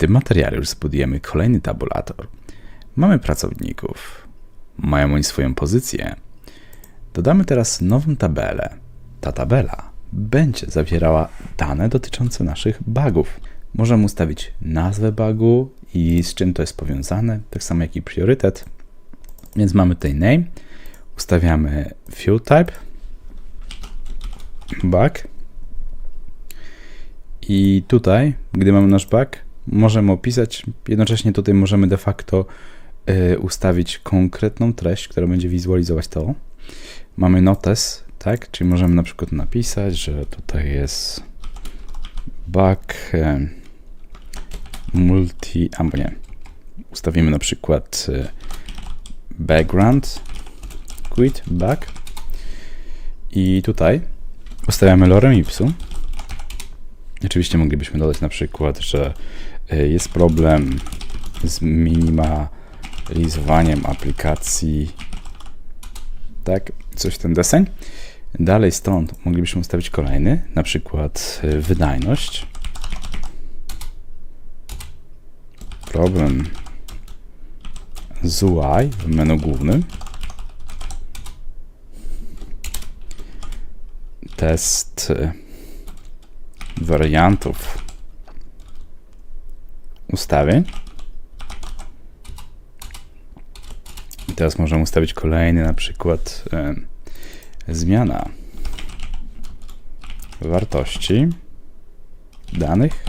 tym materiale już zbudujemy kolejny tabulator. Mamy pracowników, mają oni swoją pozycję. Dodamy teraz nową tabelę. Ta tabela będzie zawierała dane dotyczące naszych bugów. Możemy ustawić nazwę bugu i z czym to jest powiązane, tak samo jak i priorytet. Więc mamy tutaj name, ustawiamy field type, bug i tutaj, gdy mamy nasz bug, możemy opisać, jednocześnie tutaj możemy de facto y, ustawić konkretną treść, która będzie wizualizować to. Mamy notes, tak, czyli możemy na przykład napisać, że tutaj jest bug y, multi, albo nie, ustawimy na przykład y, background quit bug. I tutaj ustawiamy lorem ipsum. Oczywiście moglibyśmy dodać na przykład, że jest problem z minimalizowaniem aplikacji, tak, coś w ten deseń. Dalej stąd moglibyśmy ustawić kolejny, na przykład y, wydajność. Problem z UI w menu głównym. Test y, wariantów ustawień. I teraz możemy ustawić kolejny, na przykład e, zmiana wartości danych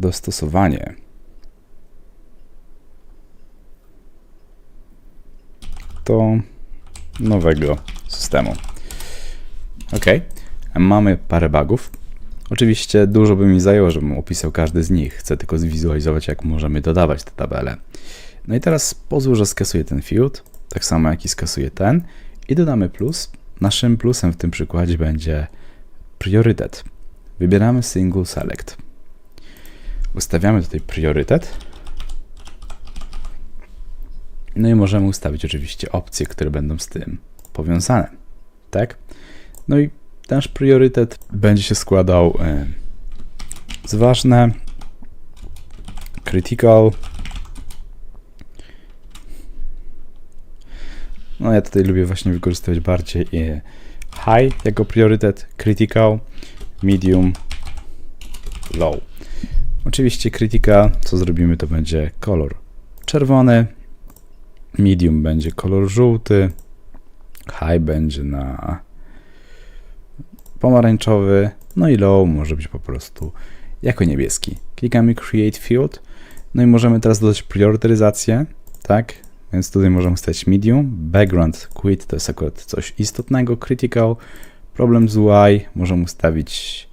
dostosowanie do nowego systemu. Ok, mamy parę bugów. Oczywiście dużo by mi zajęło, żebym opisał każdy z nich. Chcę tylko zwizualizować, jak możemy dodawać te tabele. No i teraz pozwól, że skasuję ten field, tak samo jak i skasuję ten i dodamy plus. Naszym plusem w tym przykładzie będzie priorytet. Wybieramy single select. Ustawiamy tutaj priorytet. No i możemy ustawić oczywiście opcje, które będą z tym powiązane. Tak? No i nasz priorytet będzie się składał e, z ważne, critical, no ja tutaj lubię właśnie wykorzystywać bardziej e, high jako priorytet, critical, medium, low. Oczywiście critical, co zrobimy, to będzie kolor czerwony, medium będzie kolor żółty, high będzie na pomarańczowy, no i low może być po prostu jako niebieski. Klikamy Create Field, no i możemy teraz dodać priorytetyzację, tak? Więc tutaj możemy ustawić medium, background quit to jest akurat coś istotnego, critical, problem z UI możemy ustawić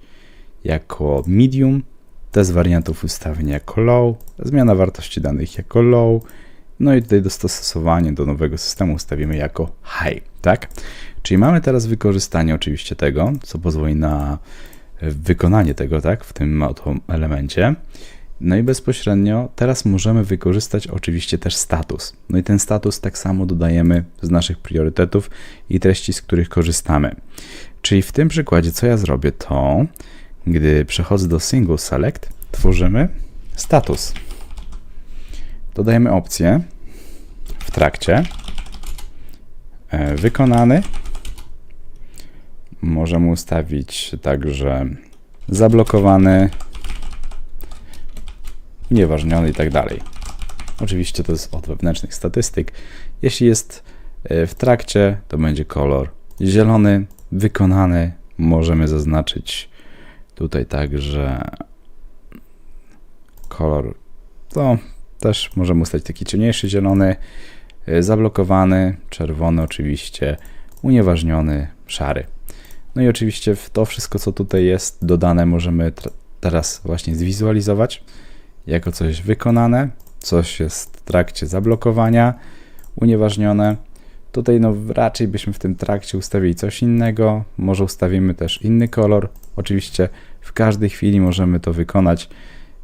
jako medium, test wariantów ustawienia jako low, zmiana wartości danych jako low, no i tutaj dostosowanie do nowego systemu ustawimy jako high, tak? Czyli mamy teraz wykorzystanie oczywiście tego, co pozwoli na wykonanie tego, tak, w tym oto elemencie. No i bezpośrednio teraz możemy wykorzystać oczywiście też status. No i ten status tak samo dodajemy z naszych priorytetów i treści, z których korzystamy. Czyli w tym przykładzie, co ja zrobię, to gdy przechodzę do single select, tworzymy status. Dodajemy opcję w trakcie, e, wykonany Możemy ustawić także zablokowany, unieważniony i tak dalej. Oczywiście to jest od wewnętrznych statystyk. Jeśli jest e, w trakcie, to będzie kolor zielony, wykonany. Możemy zaznaczyć tutaj także kolor, to też możemy ustawić taki ciemniejszy zielony, e, zablokowany, czerwony oczywiście, unieważniony, szary. No i oczywiście to wszystko, co tutaj jest dodane, możemy teraz właśnie zwizualizować jako coś wykonane, coś jest w trakcie zablokowania, unieważnione. Tutaj no raczej byśmy w tym trakcie ustawili coś innego, może ustawimy też inny kolor. Oczywiście w każdej chwili możemy to wykonać,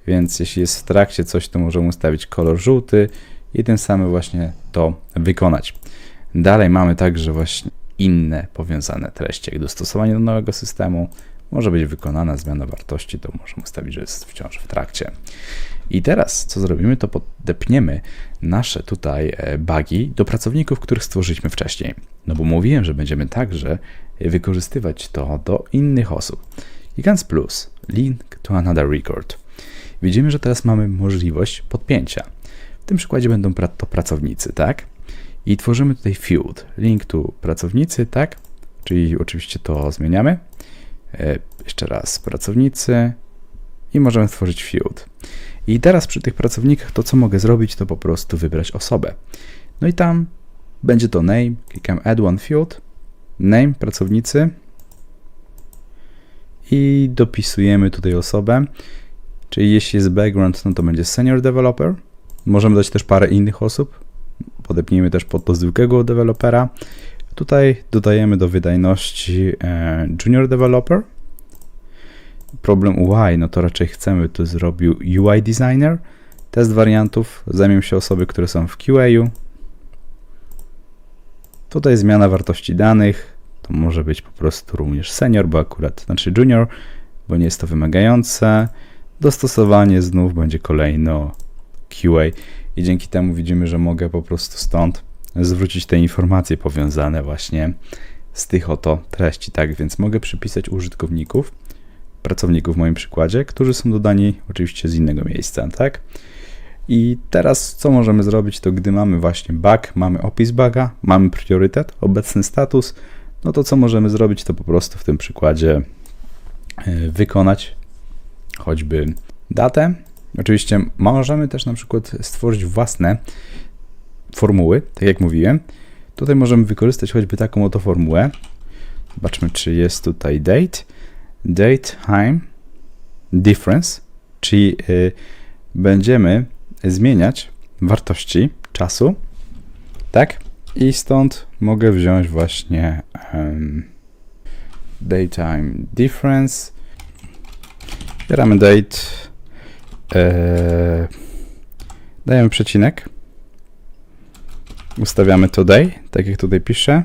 więc jeśli jest w trakcie coś, to możemy ustawić kolor żółty i tym samym właśnie to wykonać. Dalej mamy także właśnie inne powiązane treści, jak dostosowanie do nowego systemu. może być wykonana zmiana wartości, to możemy ustawić, że jest wciąż w trakcie. I teraz co zrobimy, to podepniemy nasze tutaj e, bugi do pracowników, których stworzyliśmy wcześniej. No bo mówiłem, że będziemy także wykorzystywać to do innych osób. Gigants Plus, link to another record. Widzimy, że teraz mamy możliwość podpięcia. W tym przykładzie będą to pracownicy, tak? I tworzymy tutaj field, link to pracownicy, tak? Czyli oczywiście to zmieniamy. E, jeszcze raz, pracownicy i możemy stworzyć field. I teraz przy tych pracownikach to co mogę zrobić, to po prostu wybrać osobę. No i tam będzie to name, klikam add one field, name pracownicy i dopisujemy tutaj osobę. Czyli jeśli jest background, no to będzie senior developer. Możemy dać też parę innych osób. Podepnijmy też pod to zwykłego dewelopera. Tutaj dodajemy do wydajności e, junior developer. Problem UI, no to raczej chcemy, to zrobił UI designer. Test wariantów zajmą się osoby, które są w QA. Tutaj zmiana wartości danych. To może być po prostu również senior, bo akurat, znaczy junior, bo nie jest to wymagające. Dostosowanie znów będzie kolejno QA i dzięki temu widzimy, że mogę po prostu stąd zwrócić te informacje powiązane właśnie z tych oto treści, tak więc mogę przypisać użytkowników, pracowników w moim przykładzie, którzy są dodani oczywiście z innego miejsca, tak? I teraz co możemy zrobić, to gdy mamy właśnie bug, mamy opis buga, mamy priorytet, obecny status, no to co możemy zrobić, to po prostu w tym przykładzie e, wykonać choćby datę. Oczywiście możemy też na przykład stworzyć własne formuły, tak jak mówiłem. Tutaj możemy wykorzystać choćby taką oto formułę. Zobaczmy, czy jest tutaj date, date, time, difference, czyli y, będziemy zmieniać wartości czasu, tak? I stąd mogę wziąć właśnie um, daytime difference. Bieramy date, e, dajemy przecinek, ustawiamy today, tak jak tutaj piszę.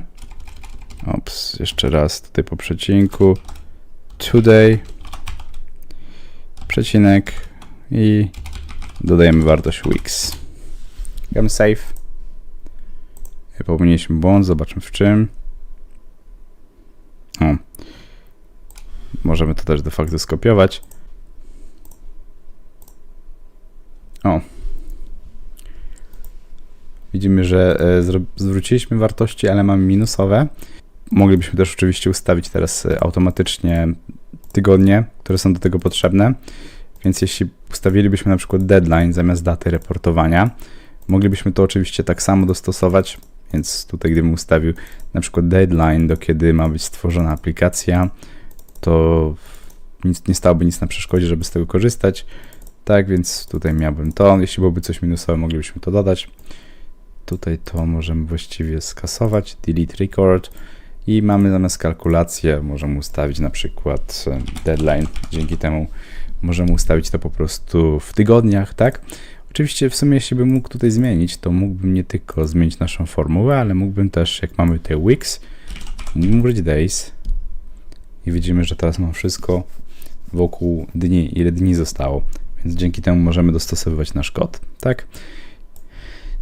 Ops, jeszcze raz tutaj po przecinku. Today, przecinek i dodajemy wartość weeks. Klikamy save. Popełniliśmy błąd, zobaczmy w czym. O. Możemy to też de facto skopiować. O. Widzimy, że e, zwróciliśmy wartości, ale mamy minusowe. Moglibyśmy też oczywiście ustawić teraz e, automatycznie tygodnie, które są do tego potrzebne. Więc jeśli ustawilibyśmy na przykład deadline zamiast daty reportowania, moglibyśmy to oczywiście tak samo dostosować. Więc tutaj, gdybym ustawił na przykład deadline, do kiedy ma być stworzona aplikacja, to nic, nie stałoby nic na przeszkodzie, żeby z tego korzystać. Tak, więc tutaj miałbym to. Jeśli byłoby coś minusowe, moglibyśmy to dodać. Tutaj to możemy właściwie skasować, delete record i mamy zamiast kalkulację, możemy ustawić na przykład deadline. Dzięki temu możemy ustawić to po prostu w tygodniach, tak? Oczywiście w sumie jeśli bym mógł tutaj zmienić, to mógłbym nie tylko zmienić naszą formułę, ale mógłbym też, jak mamy tutaj weeks, mógłbym days i widzimy, że teraz mam wszystko wokół dni, ile dni zostało, więc dzięki temu możemy dostosowywać nasz kod, tak?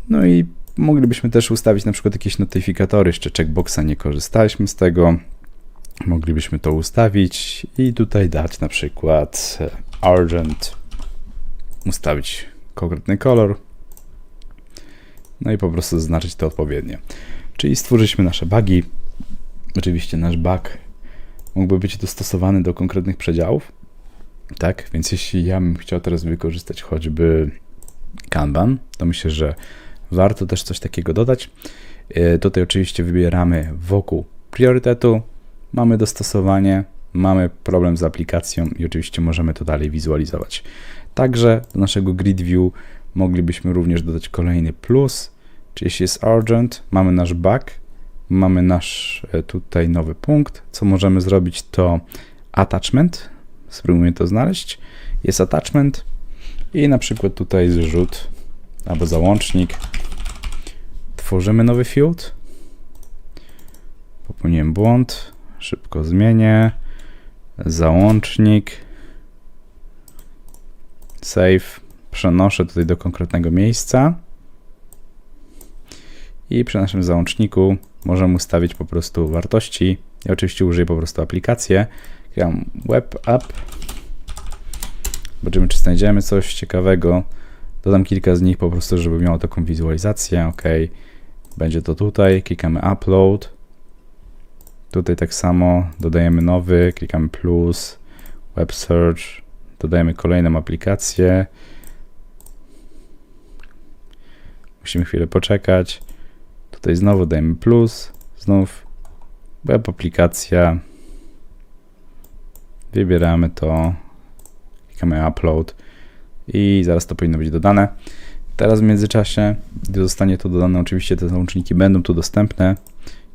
No i moglibyśmy też ustawić na przykład jakieś notyfikatory, jeszcze checkboxa nie korzystaliśmy z tego, moglibyśmy to ustawić i tutaj dać na przykład e, urgent, ustawić konkretny kolor, no i po prostu zaznaczyć to odpowiednio. Czyli stworzyliśmy nasze bugi. Oczywiście nasz bug mógłby być dostosowany do konkretnych przedziałów. Tak, więc jeśli ja bym chciał teraz wykorzystać choćby Kanban, to myślę, że warto też coś takiego dodać. E, Tutaj oczywiście wybieramy wokół priorytetu, mamy dostosowanie, mamy problem z aplikacją i oczywiście możemy to dalej wizualizować. Także do naszego grid view moglibyśmy również dodać kolejny plus, czyli jeśli jest urgent, mamy nasz bug, mamy nasz e, tutaj nowy punkt. Co możemy zrobić to attachment, spróbujmy to znaleźć. Jest attachment i na przykład tutaj zrzut albo załącznik. Tworzymy nowy field. Popełniłem błąd. Szybko zmienię. załącznik, save, przenoszę tutaj do konkretnego miejsca i przy naszym załączniku możemy ustawić po prostu wartości. Ja oczywiście użyję po prostu aplikację. Klikam web app. Zobaczymy, czy znajdziemy coś ciekawego. Dodam kilka z nich po prostu, żeby miało taką wizualizację. OK, będzie to tutaj. Klikamy upload. Tutaj tak samo dodajemy nowy, klikamy plus, web search, dodajemy kolejną aplikację. Musimy chwilę poczekać. Tutaj znowu dajemy plus, znów web aplikacja. Wybieramy to, klikamy upload i zaraz to powinno być dodane. Teraz w międzyczasie, gdy zostanie to dodane, oczywiście te załączniki będą tu dostępne.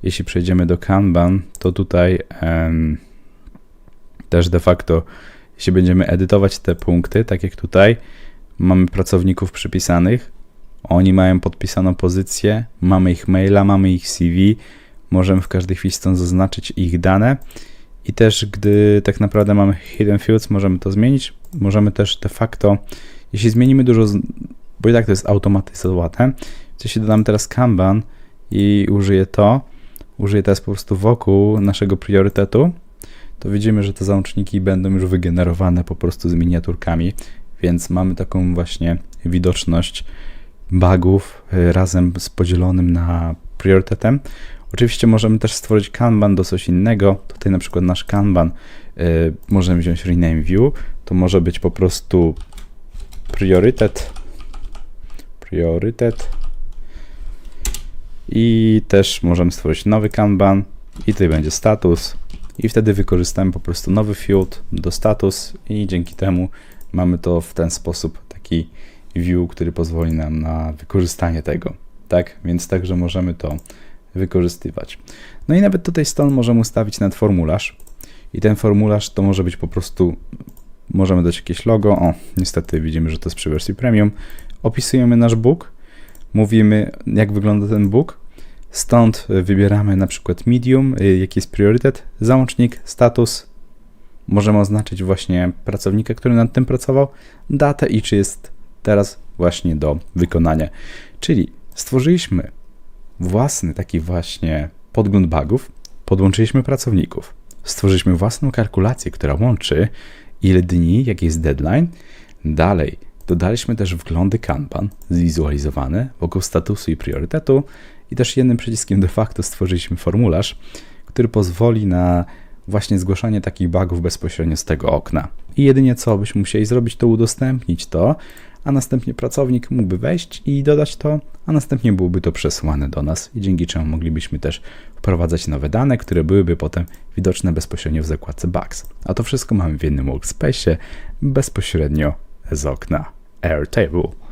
Jeśli przejdziemy do Kanban, to tutaj em, też de facto, jeśli będziemy edytować te punkty, tak jak tutaj, mamy pracowników przypisanych, oni mają podpisaną pozycję, mamy ich maila, mamy ich CV, możemy w każdej chwili stąd zaznaczyć ich dane i też gdy tak naprawdę mamy hidden fields, możemy to zmienić, możemy też de facto, jeśli zmienimy dużo, bo i tak to jest automatyzowane, jeśli dodam teraz Kanban i użyję to, użyję teraz po prostu wokół naszego priorytetu, to widzimy, że te załączniki będą już wygenerowane po prostu z miniaturkami, więc mamy taką właśnie widoczność bugów y, razem z podzielonym na priorytetem. Oczywiście możemy też stworzyć kanban do coś innego. Tutaj na przykład nasz kanban y, możemy wziąć rename view. To może być po prostu priorytet priorytet i też możemy stworzyć nowy kanban i tutaj będzie status i wtedy wykorzystamy po prostu nowy field do status i dzięki temu mamy to w ten sposób taki view, który pozwoli nam na wykorzystanie tego. Tak, więc także możemy to wykorzystywać. No i nawet tutaj stąd możemy ustawić nawet formularz i ten formularz to może być po prostu możemy dać jakieś logo. O, niestety widzimy, że to jest przy wersji premium. Opisujemy nasz book, mówimy jak wygląda ten book. Stąd wybieramy na przykład medium, y, jaki jest priorytet, załącznik, status. Możemy oznaczyć właśnie pracownika, który nad tym pracował, datę i czy jest teraz właśnie do wykonania. Czyli stworzyliśmy własny taki właśnie podgląd bugów, podłączyliśmy pracowników, stworzyliśmy własną kalkulację, która łączy ile dni, jaki jest deadline. Dalej dodaliśmy też wglądy Kanban zwizualizowane wokół statusu i priorytetu i też jednym przyciskiem de facto stworzyliśmy formularz, który pozwoli na właśnie zgłaszanie takich bugów bezpośrednio z tego okna. I jedynie co byśmy musieli zrobić, to udostępnić to, a następnie pracownik mógłby wejść i dodać to, a następnie byłoby to przesłane do nas i dzięki czemu moglibyśmy też wprowadzać nowe dane, które byłyby potem widoczne bezpośrednio w zakładce Bugs. A to wszystko mamy w jednym workspace bezpośrednio z okna Airtable.